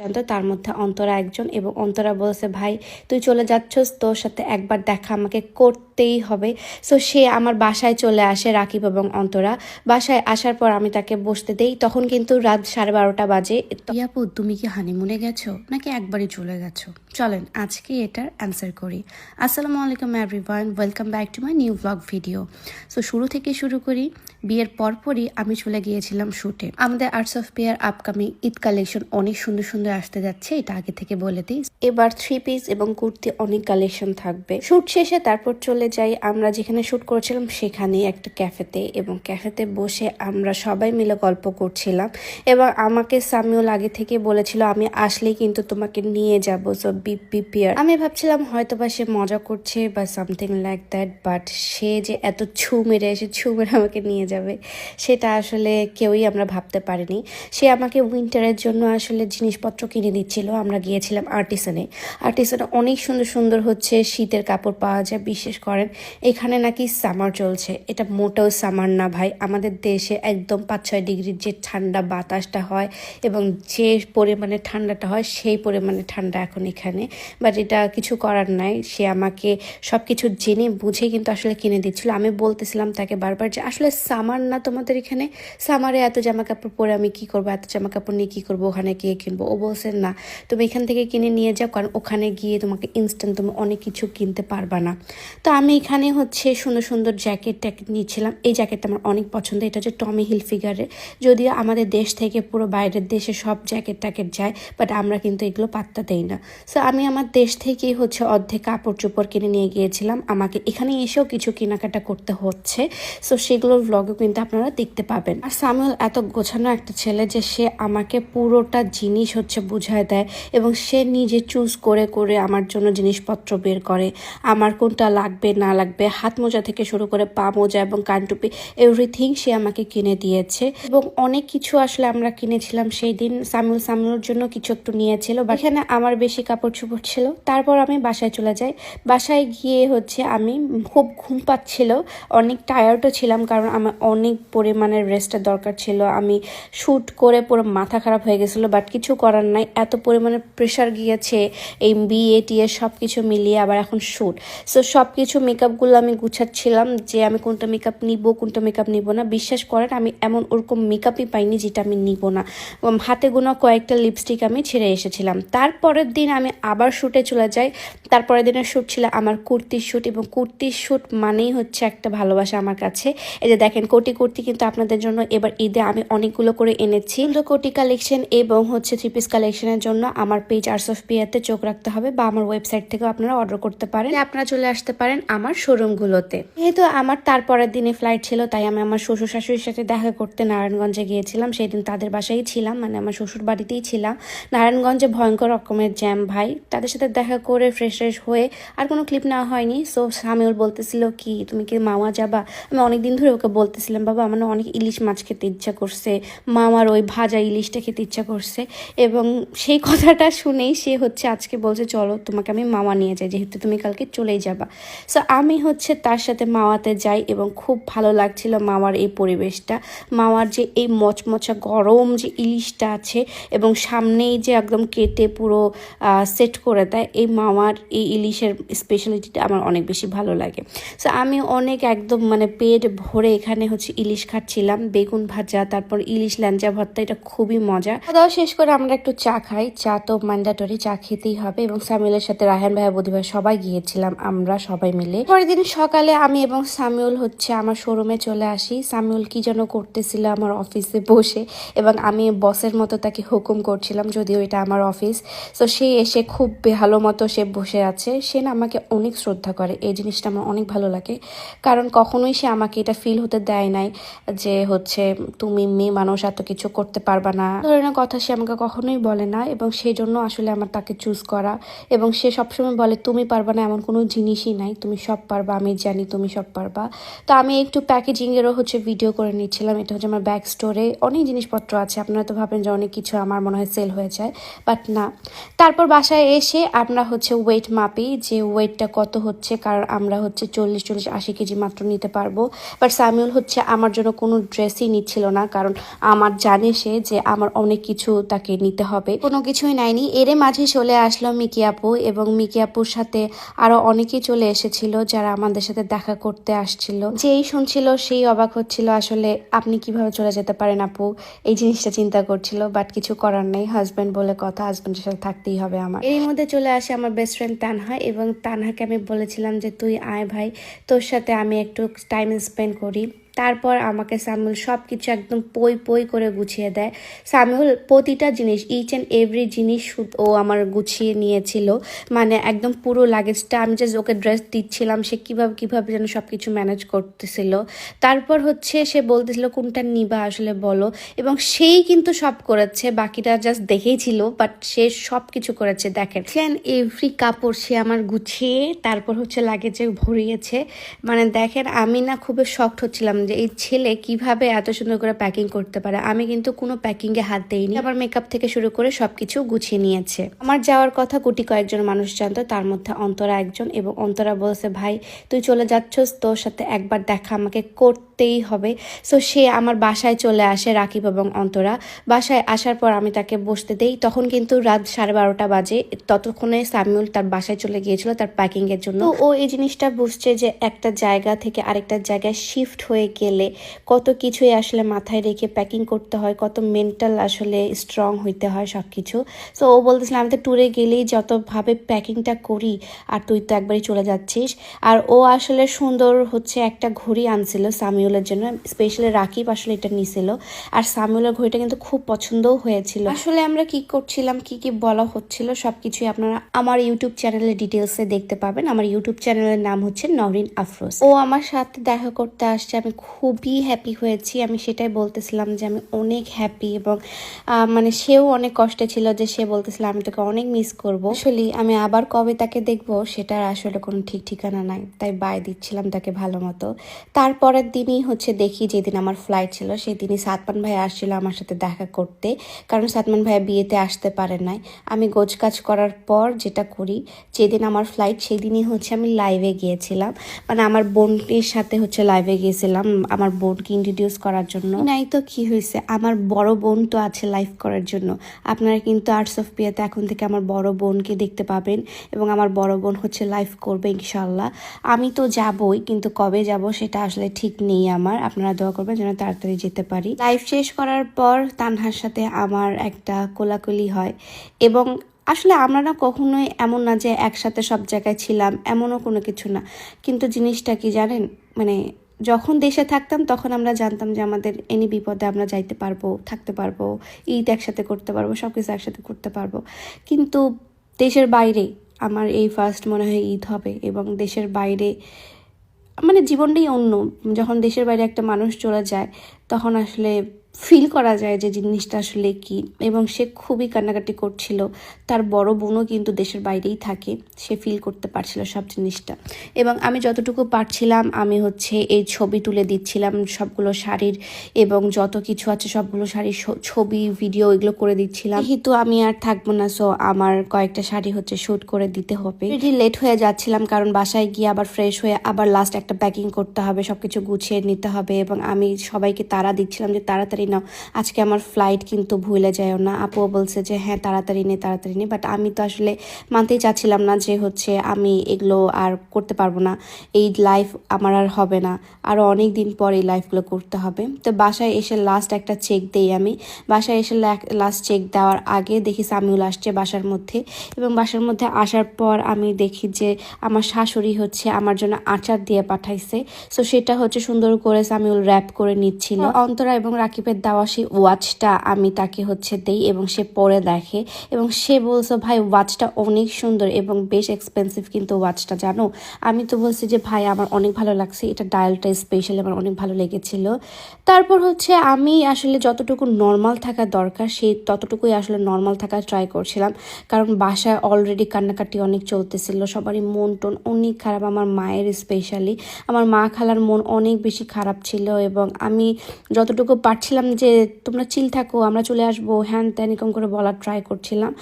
জানতো তার মধ্যে অন্তরা একজন এবং অন্তরা বলছে, ভাই, তুই চলে যাচ্ছস, তোর সাথে একবার দেখা আমাকে করতেই হবে। সো সে আমার বাসায় চলে আসে রাকিব এবং অন্তরা। বাসায় আসার পর আমি তাকে বসতে দেই। তখন কিন্তু রাত সাড়ে বারোটা বাজে। ইয়াপু তুমি কি হানিমুনে গেছো নাকি একবারই চলে গেছো? চলেন, আজকে এটার অ্যান্সার করি। আসসালামু আলাইকুম everyone welcome back to my new blog video so শুরু থেকে শুরু করি। বিয়ের পরপরই আমি চলে গিয়েছিলাম শুটে। আমাদের arts of pair upcoming Eid collection অনেক সুন্দর সুন্দর আসতে যাচ্ছে, এটা আগে থেকে বলে দিই। এবার থ্রি পিস এবং কুর্তি অনেক কালেকশন থাকবে। শুট শেষে তারপর চলে যাই। আমরা যেখানে শুট করেছিলাম সেখানে একটা ক্যাফেতে এবং ক্যাফেতে বসে আমরা সবাই মিলে গল্প করছিলাম। এবং আমাকে সামিউল আগে থেকে বলেছিল, আমি আসলেই কিন্তু তোমাকে নিয়ে যাব। সো বি প্রিপেয়ার আমি ভাবছিলাম হয়তো বা সে মজা করছে বা সামথিং লাইক দ্যাট বাট সে যে এত ছু মেরে এসে ছু মেরে আমাকে নিয়ে যাবে, সেটা আসলে কেউই আমরা ভাবতে পারিনি। সে আমাকে উইন্টারের জন্য আসলে জিনিসপত্র কিনে দিচ্ছিল, আমরা গিয়েছিলাম আর্টিসানে। আর্টিসানে অনেক সুন্দর সুন্দর হচ্ছে শীতের কাপড় পাওয়া যায়, বিশেষ করেন এখানে নাকি সামার চলছে। এটা মোটেও সামার না ভাই, আমাদের দেশে একদম পাঁচ ছয় ডিগ্রির যে ঠান্ডা বাতাসটা হয় এবং যে পরিমাণে ঠান্ডাটা হয়, সেই পরিমাণে ঠান্ডা এখন এখানে। বাট এটা কিছু করার নাই, সে আমাকে সব কিছু জেনে বুঝে কিন্তু আসলে কিনে দিচ্ছিল। আমি বলতেছিলাম তাকে বারবার যে, আসলে সামার না তোমাদের এখানে? সামারে এত জামা কাপড় পরে আমি কি করব? এত জামা কাপড় নিয়ে কি করব? ওখানে গিয়ে কিনবো? ও বলছে না, তুমি এখান থেকে কিনে নিয়ে যাও, কারণ ওখানে গিয়ে তোমাকে ইনস্ট্যান্ট তুমি অনেক কিছু কিনতে পারবা না। তো আমি এখানে হচ্ছে সুন্দর সুন্দর জ্যাকেট ট্যাকেট নিয়েছিলাম এই জ্যাকেটটা আমার অনেক পছন্দ। এটা হচ্ছে টমি হিল ফিগারের যদিও আমাদের দেশ থেকে পুরো বাইরের দেশে সব জ্যাকেট ট্যাকেট যায় বাট আমরা কিন্তু এগুলো পাত্তা দেই না। সো আমি আমার দেশ থেকেই হচ্ছে অর্ধেক কাপড় চোপড় কিনে নিয়ে গিয়েছিলাম। আমাকে এখানে এসেও কিছু কেনাকাটা করতে হচ্ছে। সো সেগুলোর ব্লগও কিন্তু আপনারা দেখতে পাবেন। আর সামুয়েল এত গোছানো একটা ছেলে যে সে আমাকে পুরোটা জিনিস হচ্ছে বুঝায় দেয় এবং সে নিজে চুজ করে করে আমার জন্য জিনিসপত্র বের করে। আমার কোনটা লাগবে, না লাগবে, হাত মোজা থেকে শুরু করে পা মোজা এবং কানটুপি এভরিথিং সে আমাকে কিনে দিয়েছে। এবং অনেক কিছু আসলে আমরা কিনেছিলাম সেই দিন। সামুল সামুলের জন্য কিছু একটু নিয়েছিল বা এখানে আমার বেশি কাপড় চোপড় ছিল। তারপর আমি বাসায় চলে যাই। বাসায় গিয়ে হচ্ছে আমি খুব ঘুম পাচ্ছিল, অনেক টায়ার্ডও ছিলাম কারণ আমার অনেক পরিমাণের রেস্টের দরকার ছিল। আমি শ্যুট করে পুরো মাথা খারাপ হয়ে গেছিল বাট কিছু করার নাই, এত পরিমাণে প্রেশার গিয়েছে, এই বিয়ে টিয়ে সব কিছু মিলিয়ে আবার এখন শ্যুট সো সব কিছু মেকআপগুলো আমি গুছাচ্ছিলাম যে আমি কোনটা মেকআপ নিব, কোনটা মেকআপ নিব না। বিশ্বাস করেন, আমি এমন ওরকম মেকআপই পাইনি যেটা আমি নিব না। হাতে গোনা কয়েকটা লিপস্টিক আমি ছেড়ে এসেছিলাম। তারপরের দিন আমি আবার শ্যুটে চলে যাই। তারপরের দিনের শ্যুট ছিল আমার কুর্তির শ্যুট এবং কুর্তির শ্যুট মানেই হচ্ছে একটা ভালোবাসা আমার কাছে। এই যে দেখেন, কোটি কুর্তি কিন্তু আপনাদের জন্য এবার ঈদে আমি অনেকগুলো করে এনেছি। কোটি কালেকশন এবং হচ্ছে থ্রি পিস কালেকশনের জন্য আমার পেজ আর্টস অফ পিয়াতে চোখ রাখতে হবে বা আমার ওয়েবসাইট থেকেও আপনারা অর্ডার করতে পারেন। আপনারা চলে আসতে পারেন আমার শোরুমগুলোতে যেহেতু আমার তারপরের দিনে ফ্লাইট ছিল তাই আমি আমার শ্বশুর শাশুড়ির সাথে দেখা করতে নারায়ণগঞ্জে গিয়েছিলাম। সেই দিন তাদের বাসায় ছিলাম মানে আমার শ্বশুর বাড়িতেই ছিলাম। নারায়ণগঞ্জে ভয়ঙ্কর রকমের জ্যাম ভাই। তাদের সাথে দেখা করে ফ্রেশ ফ্রেশ হয়ে আর কোনো ক্লিপ নেওয়া হয়নি। সো সামিউল বলতেছিল কি তুমি কি মামা যাবা? আমি অনেকদিন ধরে ওকে বলতেছিলাম বাবা আমার অনেক ইলিশ মাছ খেতে ইচ্ছা করছে। মামার ওই ভাজা ইলিশটা খেতে ইচ্ছা করছে। এবং সেই কথাটা শুনেই সে হচ্ছে আজকে বলছে, চলো, তোমাকে আমি মামা নিয়ে যাই, যেহেতু তুমি কালকে চলেই যাবা। সো আমি হচ্ছে তার সাথে মাওয়াতে যাই এবং খুব ভালো লাগছিল মামার এই পরিবেশটা। মামার যে এই মচমচা গরম যে ইলিশটা আছে এবং সামনেই যে একদম কেটে পুরো সেট করে দেয়, এই মামার এই ইলিশের স্পেশালিটিটা আমার অনেক বেশি ভালো লাগে। সো আমি অনেক একদম মানে পেট ভরে এখানে হচ্ছে ইলিশ খাচ্ছিলাম। বেগুন ভাজা, তারপর ইলিশ ল্যাঞ্জা ভর্তা, এটা খুবই মজা। খাওয়া দাওয়া শেষ করে আমরা একটু চা খাই। চা তো ম্যান্ডাটরি চা খেতেই হবে এবং সামিউলের সাথে রায়হান ভাই সবাই গিয়েছিলাম, আমরা সবাই মিলে। পরের দিন সকালে আমি এবং সামিউল হচ্ছে আমার শোরুমে চলে আসি। সামিউল কি যেন করতেছিল আমার অফিসে বসে এবং আমি বসের মতো তাকে হুকুম করছিলাম, যদিও এটা আমার অফিস তো সে এসে খুব ভালো মতো সে বসে আছে। সে না আমাকে অনেক শ্রদ্ধা করে। এই জিনিসটা আমার অনেক ভালো লাগে। কারণ কখনোই সে আমাকে এটা ফিল হতে দেয় নাই যে হচ্ছে, তুমি মেয়ে মানুষ, এত কিছু করতে পারবা না। ধরনের কথা সে আমাকে কখনোই বলে না এবং সেই জন্য আসলে আমার তাকে চুজ করা এবং সে সবসময় বলে, তুমি পারবা না, এমন কোনো জিনিসই নাই। তুমি সব পারবা, আমি জানি তুমি সব পারবা। তো আমি একটু প্যাকেজিংয়েরও হচ্ছে ভিডিও করে নিচ্ছিলাম। এটা হচ্ছে আমার ব্যাগ স্টোরে অনেক জিনিসপত্র আছে। আপনারা তো ভাবেন যে অনেক কিছু আমার মনে হয় সেল হয়ে যায় বাট না। তারপর বাসায় এসে আমরা হচ্ছে ওয়েট মাপি যে ওয়েটটা কত হচ্ছে, কারণ আমরা হচ্ছে চল্লিশ চল্লিশ, আশি কেজি মাত্র নিতে পারব। বাট সামিউল হচ্ছে আমার জন্য কোনো ড্রেসই নিচ্ছিল না, কারণ আমার জানে সে যে আমার অনেক কিছু তাকে নিতে হবে। কোনো কিছুই নাইনি এরে মাঝে চলে আসলো মিকি আপু এবং মিকি আপুর সাথে আরও অনেকেই চলে এসেছিল যারা আমাদের সাথে দেখা করতে আসছিল। যেই শুনছিল সেই অবাক হচ্ছিল আসলে আপনি কীভাবে চলে যেতে পারেন আপু? এই জিনিসটা চিন্তা করছিল বাট কিছু করার নেই। হাজব্যান্ড বলে কথা হাজব্যান্ডের সাথে থাকতেই হবে আমার। এর মধ্যে চলে আসে আমার বেস্ট ফ্রেন্ড তানহা এবং তানহাকে আমি বলেছিলাম যে তুই আয় ভাই তোর সাথে আমি একটু টাইম স্পেন্ড করি। তারপর আমাকে সামিউল সব কিছু একদম পই পই করে গুছিয়ে দেয়। সামিউল, প্রতিটা জিনিস ইচ অ্যান্ড এভরি জিনিস ও আমার গুছিয়ে নিয়েছিল। মানে একদম পুরো লাগেজটা আমি জাস্ট ওকে ড্রেস দিচ্ছিলাম, সে কীভাবে কীভাবে যেন সব কিছু ম্যানেজ করতেছিল। তারপর হচ্ছে সে বলতেছিল, কোনটা নিবা আসলে বলো? এবং সেই কিন্তু সব করেছে, বাকিটা জাস্ট দেখেই ছিল বাট সে সব কিছু করেছে, দেখেন। এভরি কাপড় সে আমার গুছিয়ে, তারপর হচ্ছে লাগেজে ভরিয়েছে। মানে দেখেন, আমি না খুবই শক্ট হচ্ছিলাম যে এই ছেলে কীভাবে এত সুন্দর করে প্যাকিং করতে পারে? আমি কিন্তু কোনো প্যাকিংয়ে হাত দেইনি। আমার মেকআপ থেকে শুরু করে সবকিছু গুছিয়ে নিয়েছে। আমার যাওয়ার কথা গুটি কয়েকজন মানুষ জানতো, তার মধ্যে অন্তরা একজন এবং অন্তরা বলছে, ভাই, তুই চলে যাচ্ছস তোর সাথে একবার দেখা, আমাকে করতেই হবে। সো সে আমার বাসায় চলে আসে রাকিব এবং অন্তরা। বাসায় আসার পর আমি তাকে বসতে দেই। তখন কিন্তু রাত সাড়ে বারোটা বাজে। ততক্ষণে সামিউল তার বাসায় চলে গিয়েছিল তার প্যাকিংয়ের জন্য। ও এই জিনিসটা বুঝছে যে একটা জায়গা থেকে আরেকটা জায়গায় শিফট হয়ে গেলে কত কিছুই আসলে মাথায় রেখে প্যাকিং করতে হয়, কত মেন্টাল আসলে স্ট্রং হইতে হয় সব কিছু সো ও বলতেছিল, আমি তো ট্যুরে গেলেই যতভাবে প্যাকিংটা করি, আর তুই তো একবারই চলে যাচ্ছিস। আর ও আসলে সুন্দর হচ্ছে একটা ঘড়ি আনছিল সামিউলের জন্য স্পেশালি রাকিব আসলে এটা নিছিল। আর সামিউলের ঘড়িটা কিন্তু খুব পছন্দও হয়েছিল। আসলে আমরা কি করছিলাম কি কি বলা হচ্ছিল সবকিছুই আপনারা আমার ইউটিউব চ্যানেলে ডিটেলসে দেখতে পাবেন। আমার ইউটিউব চ্যানেলের নাম হচ্ছে নরিন আফরোজ। ও আমার সাথে দেখা করতে আসছে আমি খুবই হ্যাপি হয়েছি। আমি সেটাই বলতেছিলাম যে আমি অনেক হ্যাপি এবং মানে সেও অনেক কষ্টে ছিল যে সে বলতেছিল আমি তোকে অনেক মিস করব। আসলে আমি আবার কবে তাকে দেখব সেটার আসলে কোনো ঠিক ঠিকানা নাই। তাই বাই দিচ্ছিলাম তাকে ভালো মতো। তারপরের দিনই হচ্ছে দেখি যেদিন আমার ফ্লাইট ছিল সেই দিনই সাতমান ভাই আসছিল আমার সাথে দেখা করতে। কারণ সাতমান ভাইয়া বিয়েতে আসতে পারে নাই। আমি গোছ কাজ করার পর যেটা করি, যেদিন আমার ফ্লাইট সেই দিনই হচ্ছে আমি লাইভে গিয়েছিলাম। মানে আমার বোনটির সাথে হচ্ছে লাইভে গিয়েছিলাম, আমার বোনকে ইন্ট্রোডিউস করার জন্য। নাই তো কি হয়েছে আমার বড় বোন তো আছে লাইভ করার জন্য। আপনারা কিন্তু আর্টস অফ পিয়াতে এখন থেকে আমার বড় বোনকে দেখতে পাবেন এবং আমার বড় বোন হচ্ছে লাইভ করবে ইনশাল্লাহ আমি তো যাবই, কিন্তু কবে যাব সেটা আসলে ঠিক নেই। আমার, আপনারা দোয়া করবেন যেন তাড়াতাড়ি যেতে পারি। লাইভ শেষ করার পর তানহার সাথে আমার একটা কোলাকুলি হয় এবং আসলে আমরা না কখনোই এমন না যে একসাথে সব জায়গায় ছিলাম, এমনও কোনো কিছু না। কিন্তু জিনিসটা কি জানেন? মানে যখন দেশে থাকতাম তখন আমরা জানতাম যে আমাদের এনি বিপদে আমরা যাইতে পারব, থাকতে পারব, ঈদ একসাথে করতে পারব সব কিছু একসাথে করতে পারব। কিন্তু দেশের বাইরে আমার এই ফার্স্ট মনে হয় ঈদ হবে এবং দেশের বাইরে মানে জীবনটাই অন্য। যখন দেশের বাইরে একটা মানুষ চলে যায় তখন আসলে ফিল করা যায় যে জিনিসটা আসলে কি। এবং সে খুবই কান্নাকাটি করছিল। তার বড় বোনও কিন্তু দেশের বাইরেই থাকে। সে ফিল করতে পারছিল সব জিনিসটা। এবং আমি যতটুকু পারছিলাম, আমি হচ্ছে এই ছবি তুলে দিচ্ছিলাম সবগুলো শাড়ির এবং যত কিছু আছে সবগুলো শাড়ির ছবি ভিডিও এগুলো করে দিচ্ছিলাম। যেহেতু আমি আর থাকব না সো আমার কয়েকটা শাড়ি হচ্ছে শ্যুট করে দিতে হবে। লেট হয়ে যাচ্ছিলাম, কারণ বাসায় গিয়ে আবার ফ্রেশ হয়ে আবার লাস্ট একটা প্যাকিং করতে হবে, সবকিছু গুছিয়ে নিতে হবে। এবং আমি সবাইকে তারা দিচ্ছিলাম যে তাড়াতাড়ি নাও। আজকে আমার ফ্লাইট কিন্তু ভুলে যায়ও না। আপুও বলছে যে হ্যাঁ তাড়াতাড়ি নে তাড়াতাড়ি নে। বাট আমি তো আসলে মানতেই চাচ্ছিলাম না যে হচ্ছে আমি এগুলো আর করতে পারব না। এই লাইফ আমার আর হবে না। আরও অনেক দিন পর এই লাইফগুলো করতে হবে। তো বাসায় এসে লাস্ট একটা চেক দেই আমি। বাসায় এসে লাস্ট চেক দেওয়ার আগে দেখি সামিউল আসছে বাসার মধ্যে। এবং বাসার মধ্যে আসার পর আমি দেখি যে আমার শাশুড়ি হচ্ছে আমার জন্য আচার দিয়ে পাঠাইছে। সো সেটা হচ্ছে সুন্দর করে সামিউল র্যাপ করে নিচ্ছিল। অন্তরা এবং রাকিবের দেওয়া সেই ওয়াচটা আমি তাকে হচ্ছে দেই এবং সে পরে দেখে এবং সে বলছে, ভাই, ওয়াচটা অনেক সুন্দর এবং বেশ এক্সপেন্সিভ কিন্তু ওয়াচটা, জানো? আমি তো বলছি যে, ভাই, আমার অনেক ভালো লাগছে। এটা ডায়ালটা স্পেশালি আমার অনেক ভালো লেগেছিল। তারপর হচ্ছে আমি আসলে যতটুকু নর্মাল থাকা দরকার সেই ততটুকুই আসলে নর্মাল থাকার ট্রাই করছিলাম। কারণ বাসায় অলরেডি কান্নাকাটি অনেক চলতেছিল, সবারই মন টন অনেক খারাপ, আমার মায়ের স্পেশালি আমার মা খালার মন অনেক বেশি খারাপ ছিল এবং আমি যতটুকু পারছিলাম যে, তোমরা চিল থাকো, আমরা চলে আসব। হ্যান ত্যান এরকম করে বলার ট্রাই করছিলাম।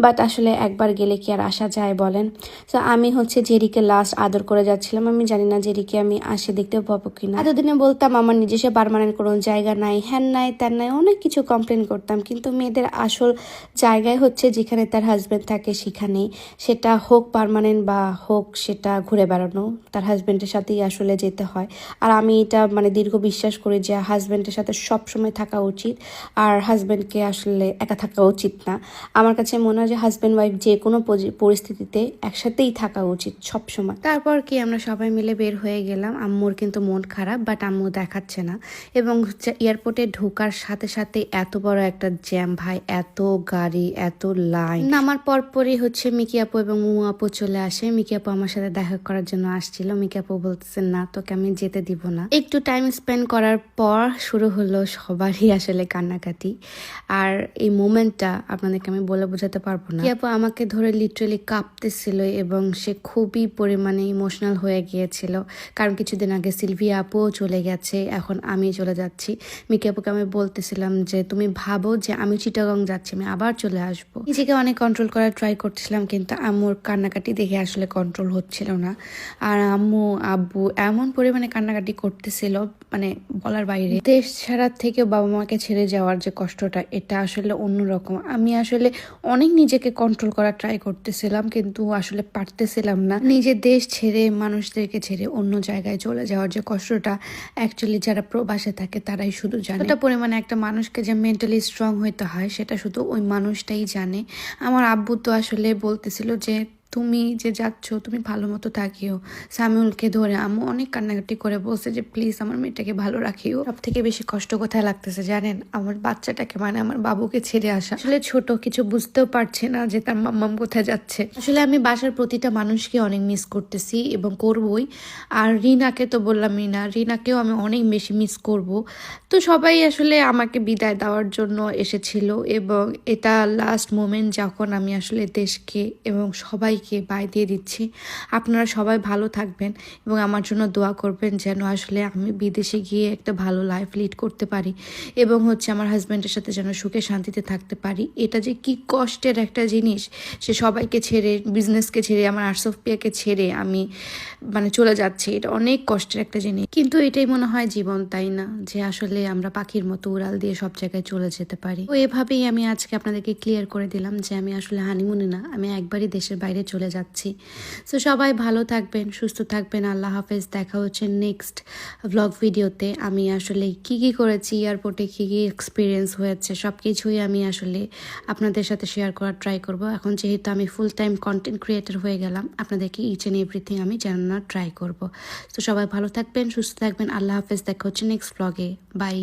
বাট আসলে একবার গেলে কি আর আসা যায় বলেন? তো আমি হচ্ছে জেরিকে লাস্ট আদর করে যাচ্ছিলাম। আমি জানি না জেরিকে আমি আসে দেখতে পাবো কি কিনা। এতদিনে বলতাম, আমার নিজস্ব পারমানেন্ট কোনো জায়গা নাই। হ্যান নাই, ত্যান নাই, অনেক কিছু কমপ্লেন করতাম। কিন্তু মেয়েদের আসল জায়গায় হচ্ছে যেখানে তার হাজব্যান্ড থাকে, সেখানেই। সেটা হোক পারমানেন্ট বা হোক সেটা ঘুরে বেড়ানো, তার হাজব্যান্ডের সাথেই আসলে যেতে হয়। আর আমি এটা মানে দীর্ঘ বিশ্বাস করি যে হাজব্যান্ডের সাথে সব সময় থাকা উচিত, আর হাজব্যান্ডকে আসলে একা থাকা উচিত না। আমার কাছে মনে হয় যে হাজব্যান্ড ওয়াইফ যে কোনো পরিস্থিতিতে একসাথেই থাকা উচিত সব সময় তারপর কি আমরা সবাই মিলে বের হয়ে গেলাম, আম্মুর কিন্তু মন খারাপ বাট আম্মু দেখাচ্ছে না। এবং হচ্ছে এয়ারপোর্টে ঢোকার সাথে সাথে এত বড় একটা জ্যাম ভাই, এত গাড়ি, এত লাইন নামার পরপরই হচ্ছে মিকি আপু এবং মু আপু চলে আসে। মিকি আপু আমার সাথে দেখা করার জন্য আসছিল। মিকি আপু বলতেছে, না, তোকে আমি যেতে দিব না। একটু টাইম স্পেন্ড করার পর শুরু হলো সবারই আসলে কান্নাকাটি। আর এই মোমেন্টটা আপনাদেরকে আমি বলে বোঝাতে পারব না। আপু আমাকে ধরে লিটারেলি কাঁপতেছিল এবং সে খুবই পরিমাণে ইমোশনাল হয়ে গিয়েছিল। কারণ কিছুদিন আগে সিলভিয়া আপুও চলে গেছে, এখন আমি চলে যাচ্ছি। মিকি আপুকে আমি বলতেছিলাম যে, তুমি ভাবো যে আমি চিটাগং যাচ্ছি, আমি আবার চলে আসব। নিজেকে অনেক কন্ট্রোল করার ট্রাই করছিলাম, কিন্তু আম্মুর কান্নাকাটি দেখে আসলে কন্ট্রোল হচ্ছিল না। আর আম্মু, আব্বু এমন পরিমাণে কান্নাকাটি করতেছিল মানে বলার বাইরে। দেশ ছাড়ার থেকে বাবা মাকে ছেড়ে যাওয়ার যে কষ্টটা, এটা আসলে অন্যরকম। আমি আসলে অনেক নিজেকে কন্ট্রোল করার ট্রাই করতেছিলাম, কিন্তু আসলে পারতেছিলাম না। নিজের দেশ ছেড়ে, মানুষদেরকে ছেড়ে অন্য জায়গায় চলে যাওয়ার যে কষ্টটা অ্যাকচুয়ালি যারা প্রবাসে থাকে, তারাই শুধু জানে। ওটা পরিমাণে একটা মানুষকে যে মেন্টালি স্ট্রং হইতে হয়, সেটা শুধু ওই মানুষটাই জানে। আমার আব্বু তো আসলে বলতেছিল যে তুমি যে যাচ্ছ, তুমি ভালো মতো থাকিও। সামিউলকে ধরে আম্মু অনেক কান্নাকাটি করে বলছে যে, প্লিজ আমার মেয়েটাকে ভালো রাখিও। সব থেকে বেশি কষ্ট কোথায় লাগতেছে জানেন? আমার বাচ্চাটাকে মানে আমার বাবুকে ছেড়ে আসা। আসলে ছোট, কিছু বুঝতেও পারছে না যে তার মাম্মাম কোথায় যাচ্ছে। আসলে আমি বাসার প্রতিটা মানুষকে অনেক মিস করতেছি এবং করবই। আর রিনাকে তো বললামই না রিনাকেও আমি অনেক বেশি মিস করব। তো সবাই আসলে আমাকে বিদায় দেওয়ার জন্য এসেছিল এবং এটা লাস্ট মোমেন্ট যখন আমি আসলে দেশকে এবং সবাইকে বাই দিয়ে দিচ্ছি। আপনারা সবাই ভালো থাকবেন এবং আমার জন্য দোয়া করবেন যেন আসলে আমি বিদেশে গিয়ে একটা ভালো লাইফ লিড করতে পারি এবং হচ্ছে আমার হাজব্যান্ডের সাথে যেন সুখে শান্তিতে থাকতে পারি। এটা যে কি কষ্টের একটা জিনিস সে সবাইকে ছেড়ে বিজনেসকে ছেড়ে, আমার আর্টসফপিয়াকে ছেড়ে আমি মানে চলে যাচ্ছি। এটা অনেক কষ্টের একটা জিনিস। কিন্তু এটাই মনে হয় জীবন, তাই না? যে আসলে আমরা পাখির মতো উড়াল দিয়ে সব জায়গায় চলে যেতে পারি। তো এভাবেই আমি আজকে আপনাদেরকে ক্লিয়ার করে দিলাম যে আমি আসলে হানিমুনে না, আমি একবারই দেশের বাইরে চলে যাচ্ছি। তো সবাই ভালো থাকবেন, সুস্থ থাকবেন। আল্লাহ হাফেজ। দেখা হচ্ছে নেক্সট ব্লগ ভিডিওতে আমি আসলে কি কি করেছি এয়ারপোর্টে কি কি এক্সপিরিয়েন্স হয়েছে সব কিছুই আমি আসলে আপনাদের সাথে শেয়ার করার ট্রাই করব। এখন যেহেতু আমি ফুল টাইম কন্টেন্ট ক্রিয়েটার হয়ে গেলাম, আপনাদেরকে ইচ অ্যান্ড এভরিথিং আমি জানানোর ট্রাই করব। তো সবাই ভালো থাকবেন, সুস্থ থাকবেন। আল্লাহ হাফেজ। দেখা হচ্ছে নেক্সট ব্লগে বাই